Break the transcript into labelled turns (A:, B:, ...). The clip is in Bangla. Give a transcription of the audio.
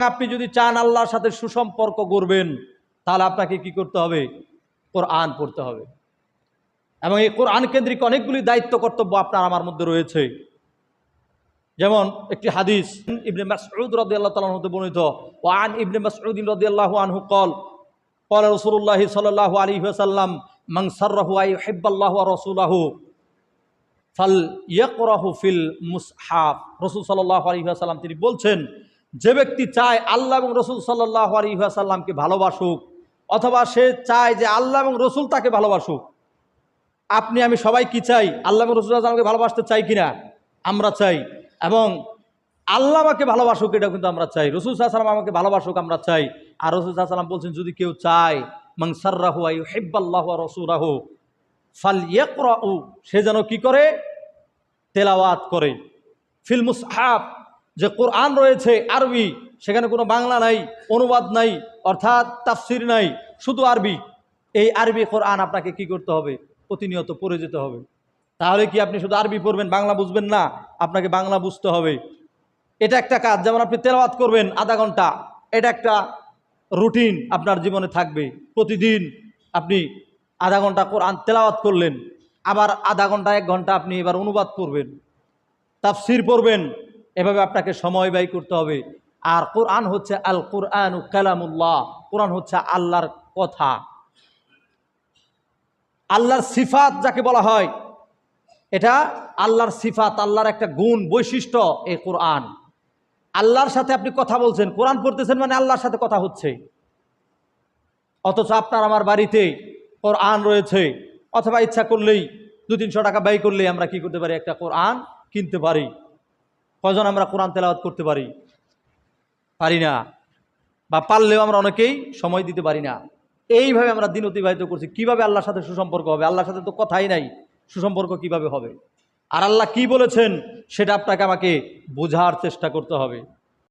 A: আপনি যদি চান আল্লাহর সাথে সুসম্পর্ক গড়বেন তাহলে আপনাকে কি করতে হবে কোরআন পড়তে হবে এবং এই কোরআন কেন্দ্রিক অনেকগুলি দায়িত্ব কর্তব্য আপনার আমার মধ্যে রয়েছে যেমন একটি হাদিস ইবনে মাসউদ রাদিয়াল্লাহু তাআলা হতে বর্ণিত ওয়ান ইবনে মাসউদ রাদিয়াল্লাহু আনহু قال قال رسول الله صلى الله عليه وسلم من سره أن يحب الله ورسوله ফাল ফিল মুসহাফ রসুল সাল্লাহ আলী সাল্লাম তিনি বলছেন যে ব্যক্তি চায় আল্লাহ এবং রসুল সাল্লাহ আলী সাল্লামকে ভালোবাসুক, অথবা সে চায় যে আল্লাহ এবং রসুল তাকে ভালোবাসুক, আপনি, আমি সবাই কি চাই? আল্লাহ এবং রসুল আমাকে ভালোবাসতে চাই কিনা? আমরা চাই। এবং আল্লাহ আমাকে ভালোবাসুক এটা কিন্তু আমরা চাই। রসুল সাল্লাম আমাকে ভালোবাসুক, আমরা চাই। আর রসুল সাল্লাম বলছেন, যদি কেউ চায় মাংসার্রাহু আই হেব্বাল্লাহ রসুরাহ ফাল ইয়াকরাউ সে যেন কি করে? তেলাওয়াত করে। ফিল মুসহাব যে কোরআন রয়েছে আরবি, সেখানে কোনো বাংলা নাই, অনুবাদ নাই, অর্থাৎ তাফসির নাই, শুধু আরবি। এই আরবি কোরআন আপনাকে কি করতে হবে? প্রতিনিয়ত পড়ে যেতে হবে। তাহলে কি আপনি শুধু আরবি পড়বেন, বাংলা বুঝবেন না? আপনাকে বাংলা বুঝতে হবে। এটা একটা কাজ, যেমন আপনি তেলাওয়াত করবেন আধা ঘণ্টা, এটা একটা রুটিন আপনার জীবনে থাকবে। প্রতিদিন আপনি আধা ঘণ্টা কোরআন তেলাওয়াত করলেন, আবার আধা ঘণ্টা, এক ঘণ্টা আপনি এবার অনুবাদ করবেন তাফসির পড়বেন এভাবে আপনাকে সময় ব্যয় করতে হবে। আর কোরআন হচ্ছে আল কোরআন কালামুল্লাহ। কোরআন হচ্ছে আল্লাহর কথা। আল্লাহর সিফাত যাকে বলা হয়, এটা আল্লাহর সিফাত, আল্লাহর একটা গুণ, বৈশিষ্ট্য এই কোরআন। আল্লাহর সাথে আপনি কথা বলছেন, কোরআন পড়তেছেন মানে আল্লাহর সাথে কথা হচ্ছে। অথচ আপনার আমার বাড়িতে কোরআন রয়েছে, অথবা ইচ্ছা করলেই দু তিনশো টাকা ব্যয় করলেই আমরা কি করতে পারি? একটা কোরআন কিনতে পারি। কজন আমরা কোরআন তেলাওয়াত করতে পারি? পারি না। বা পারলেও আমরা অনেকেই সময় দিতে পারি না। এইভাবে আমরা দিন অতিবাহিত করছি। কীভাবে আল্লাহর সাথে সুসম্পর্ক হবে? আল্লাহর সাথে তো কথাই নাই। সুসম্পর্ক কীভাবে হবে? আর আল্লাহ কি বলেছেন? সেটা আপনাকে আমাকে বোঝার চেষ্টা করতে হবে।